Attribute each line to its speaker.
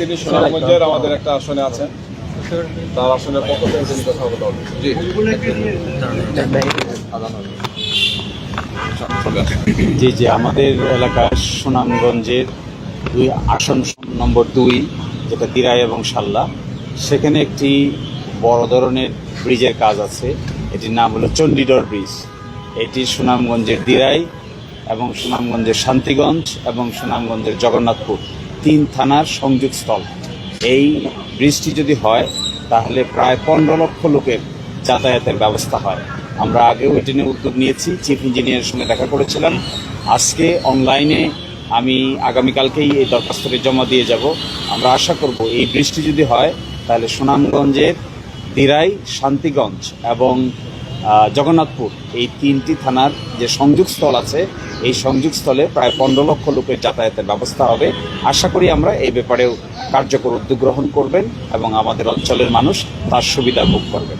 Speaker 1: তিনি সুনামগঞ্জের আমাদের একটা আসনে আছেন। তার আসনের তিনি কথা জি।
Speaker 2: জি জি, আমাদের এলাকার সুনামগঞ্জের দুই আসন নম্বর দুই, যেটা দিরাই এবং সাল্লা, সেখানে একটি বড় ধরনের ব্রিজের কাজ আছে। এটির নাম হলো চণ্ডীডর ব্রিজ। এটি সুনামগঞ্জের দিরাই এবং সুনামগঞ্জের শান্তিগঞ্জ এবং সুনামগঞ্জের জগন্নাথপুর। তিন থানার সংযোগস্থল। এই বৃষ্টি যদি হয়, তাহলে প্রায় পনেরো লক্ষ লোকের যাতায়াতের ব্যবস্থা হয়। আমরা আগেও এটি নিয়ে উদ্যোগ নিয়েছি, চিফ ইঞ্জিনিয়ারের সঙ্গে দেখা করেছিলাম। আজকে অনলাইনে আমি আগামীকালকেই এই দরখাস্তটি জমা দিয়ে যাব। আমরা আশা করব এই বৃষ্টি যদি হয়, তাহলে সুনামগঞ্জের দিরাই, শান্তিগঞ্জ এবং জগন্নাথপুর, এই তিনটি থানার যে সংযোগস্থল আছে, এই সংযোগস্থলে প্রায় পনেরো লক্ষ লোকের যাতায়াতের ব্যবস্থা হবে। আশা করি আমরা এই ব্যাপারেও কার্যকর উদ্যোগ গ্রহণ করবেন এবং আমাদের অঞ্চলের মানুষ তার সুবিধা ভোগ করবেন।